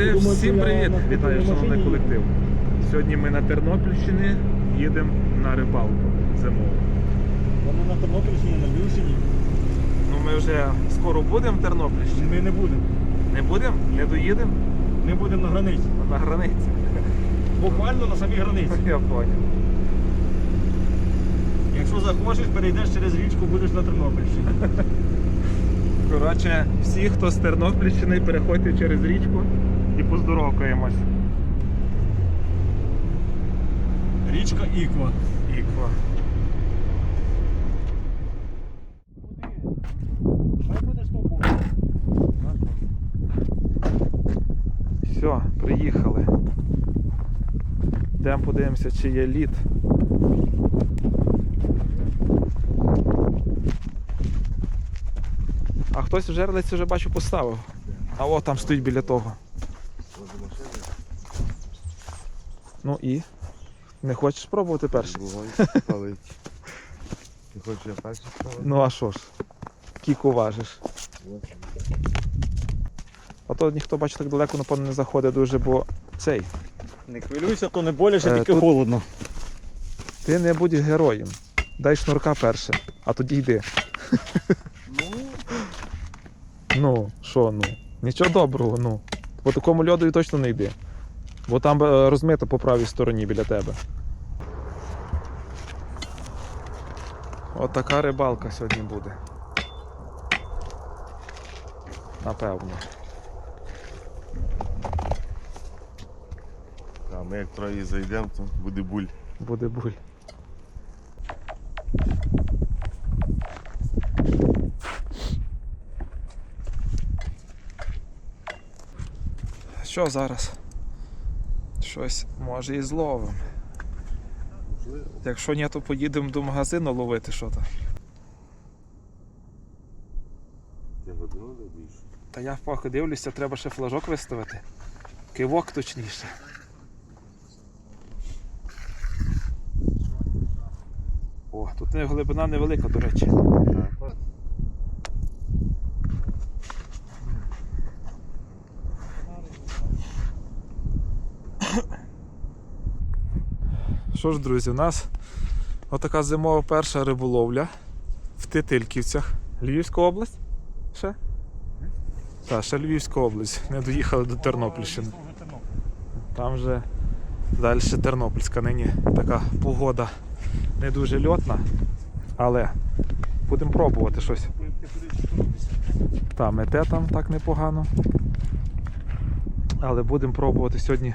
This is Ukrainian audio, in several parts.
Друзі, всім привіт! Вітаю, шановний колектив. Сьогодні ми на Тернопільщині їдемо на рибалку зимову. Вони на Тернопільщині, на Львівщині. Ну ми вже скоро будемо в Тернопільщині. Ми не будемо. Не будемо? Не доїдемо Ми будемо на границі. на границі. Буквально на самій границі. Я понял. Якщо захочеш, перейдеш через річку, будеш на Тернопільщині. Коротше, всі, хто з Тернопільщини, переходьте через річку і поздоровкаємось. Річка Іква. Іква. Все, приїхали. Йдемо подивимося, чи є лід. А хтось в жерлиці вже бачу поставив. А о, там стоїть біля того. Ну і? Не хочеш спробувати перший? Палить. Ти хочеш я перший спалити? Ну а що ж? Кіку важиш. А то ніхто бачить так далеко, напевно, не заходить дуже, бо цей. Не хвилюйся, то не боляче, Е, тільки тут- холодно. Ти не будь героєм. Дай шнурка перше, а тоді йди. Ну, Ну, що ну? Нічого доброго, ну. По такому льоду і точно не йди. Бо там е, розмито по правій стороні біля тебе. От така рибалка сьогодні буде. Напевно. А ми як троє зайдемо, то буде буль. Буде буль. Що зараз? Щось може і зловимо. Якщо ні, то поїдемо до магазину ловити що не. Та я поки дивлюся, треба ще флажок виставити. Кивок точніше. О, тут глибина невелика, до речі. Що ж, друзі, у нас отака зимова перша риболовля в Титильківцях. Львівська область? Ще? Так, ще Львівська область. Не доїхали до Тернопільщини. Там вже далі Тернопільська. Нині така погода не дуже льотна, але будемо пробувати щось. Та, мете там так непогано. Але будемо пробувати сьогодні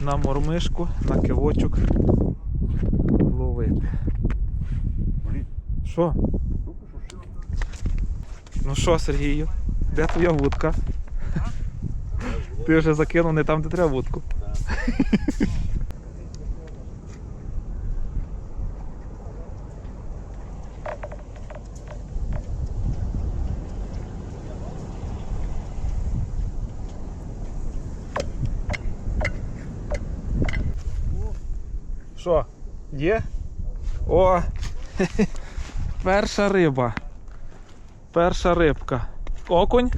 на мормишку, на кивочок ловити. Що? Ну що, Сергію, де твоя вудка? Ти вже закинув не там, де треба вудку. Що, є? О! Перша риба. Перша рибка. Окунь?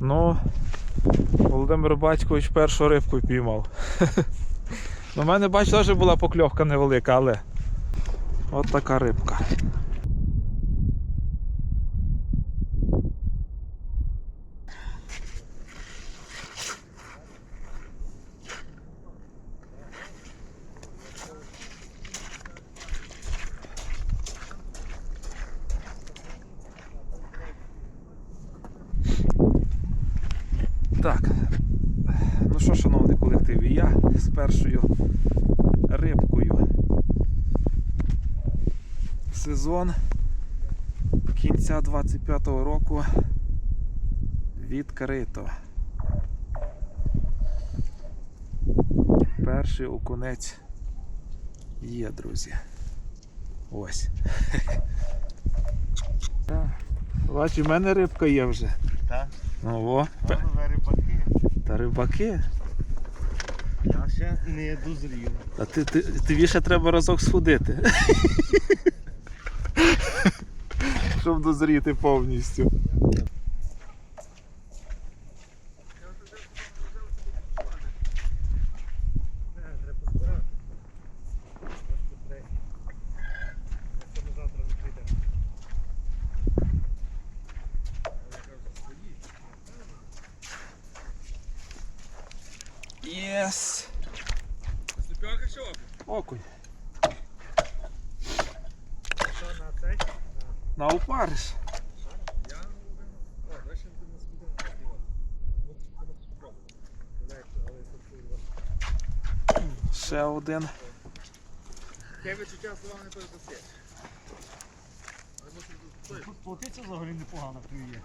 Ну, Володимир Батькович першу рибку піймав. У мене, бач, теж була покльовка невелика, але от така рибка. Так. Ну що, шановний колектив, я з першою рибкою. Сезон кінця 25-го року відкрито. Перший окунець є, друзі. Ось. Бачу, в мене рибка є вже. Так? Ну, во. Та рибаки. та рибаки. Я ще не дозрів. А ти, ти, тобі ще треба разок сходити. Щоб дозріти повністю. Єс! Сліпьонка чи Окунь. Що на цей? На ти Ще один. Таке відчуття слова не передасиш. Тут плотиця взагалі непогано клює.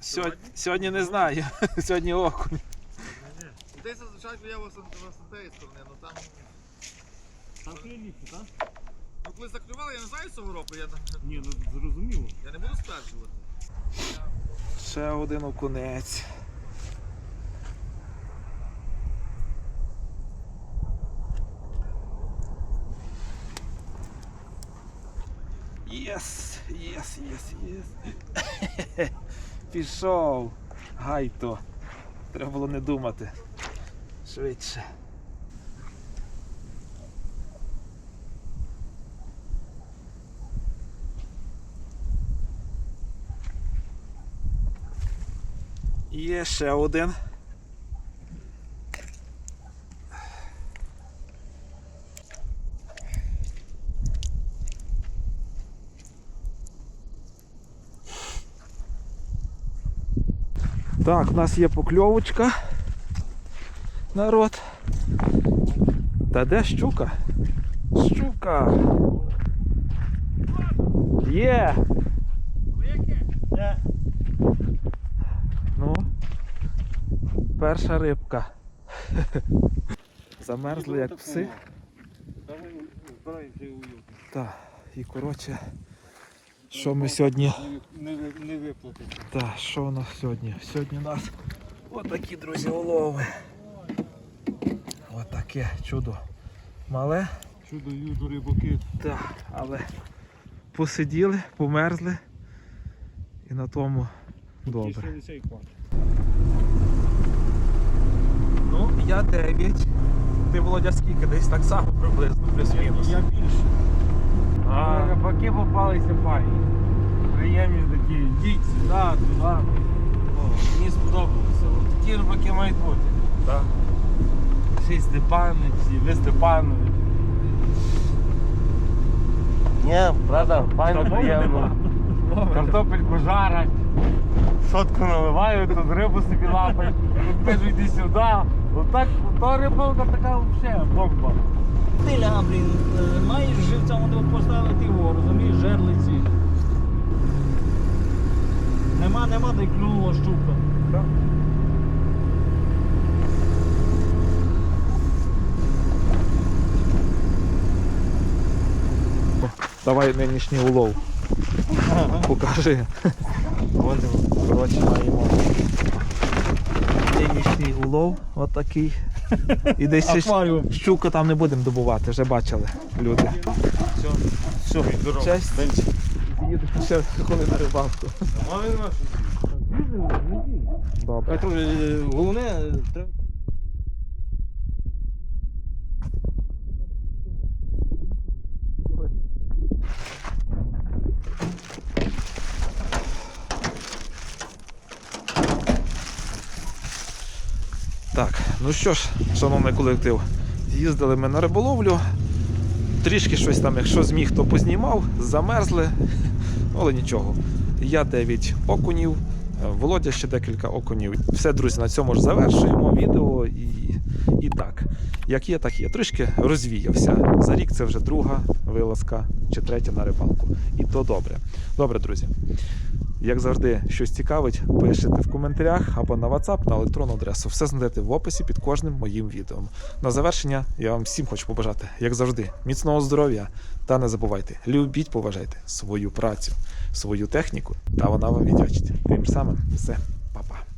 Сьогодні, сьогодні не знаю. Сьогодні окунь. Десь зазвичай я вас з тієї сторони, ну там. Там клює ліпше, так? Ну коли заклювали, я не знаю цього року, я, не- Ні, ну зрозуміло. я не буду стверджувати. Ще один окунець. Єс, єс, єс, єс. Пішов. Гайто. Треба було не думати. Швидше. Є ще один. Так, у нас є покльовочка. Народ. Та де щука? Щука. Є! Де? Ну, перша рибка. Замерзли як пси. Так, і коротше, що ми сьогодні. Не, ви- Так, що у нас сьогодні? Сьогодні у нас отакі, друзі, улови. Отаке чудо. Мале, Чудо юду рибаки. так, але посиділи, померзли. І на тому добре. Ну, я 9. Ти Володя скільки? Десь так само приблизно, плюс-мінус. Я більше. А. Рибаки попалися файні. Приємні такі. Йдіть сюди, туди. Мені сподобалося. Такі рибаки мають бути. Так. Всі Степанович, ви Степанович. Ні, правда, файно приємно. Картопельку жарять, сотку наливають, тут рибу собі лапають, тут кажуть йди сюди. Отак, то рибалка така взагалі бомба. Стиля, блін, е, маєш живцем от поставити його, розумієш, жерлиці. Нема, нема, де клюнула щука. Давай нинішній улов. Покажи. Коротше, маємо нинішній улов, отакий. І десь Акваріум. щука там не будемо добувати, вже бачили люди. Все, здорово. Честь. Їдемо ще коли на рибалку. Добре. Головне, треба. Так, ну що ж, шановний колектив, їздили ми на риболовлю. Трішки щось там, якщо зміг, то познімав, замерзли, але нічого. Я 9 окунів, Володя ще декілька окунів. Все, друзі, на цьому ж завершуємо відео. І, і так, як є, так є. Трішки розвіявся. За рік це вже друга вилазка чи третя на рибалку. І то добре. Добре, друзі. Як завжди, щось цікавить, пишете в коментарях або на WhatsApp на електронну адресу. Все знайдете в описі під кожним моїм відео. На завершення я вам всім хочу побажати, як завжди, міцного здоров'я та не забувайте, любіть, поважайте свою працю, свою техніку, та вона вам віддячить. Тим самим все, па-па.